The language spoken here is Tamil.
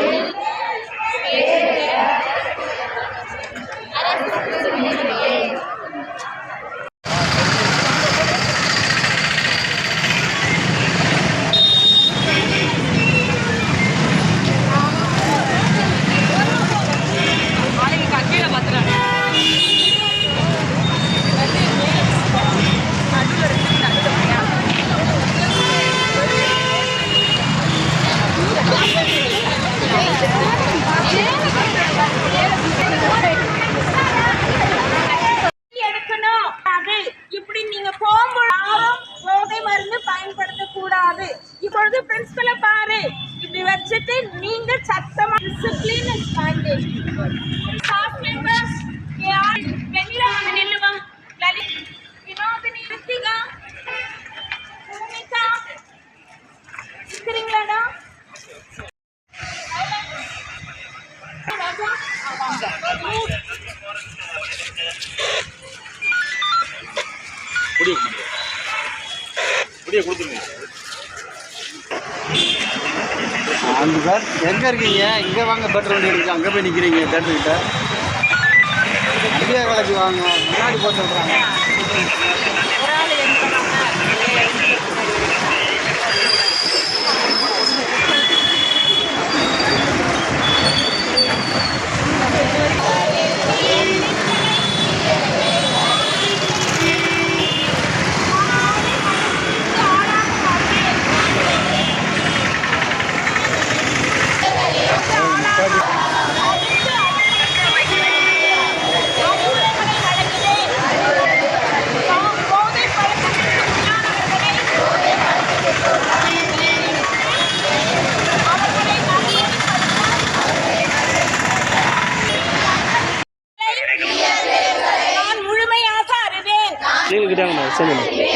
Amen. கூடாது. இப்பொழுது பிரின்சிபலை பாரு. இப்படி வச்சுட்டு நீங்க சத்தமா டிசிப்ளின் இஸ் ஸ்டாஃப் மெம்பர்ஸ் யார் வெண்ணிலா நில்லுவா லலித் வினோதினி ரித்திகா. பூமிகா. இருக்கிறீங்களாடா? முடிய முடிய கொடுத்துருங்க அந்த சார் எங்கே இருக்கீங்க? இங்கே வாங்க பெட்ரோல் வண்டி இருக்கு. அங்கே போய் நிற்கிறீங்க தேட்டர்கிட்ட அங்கேயே வேலைக்கு வாங்க முன்னாடி போக சொல்கிறாங்க நீங்கள் கிட்டாங்கண்ணா சொல்லுங்கள்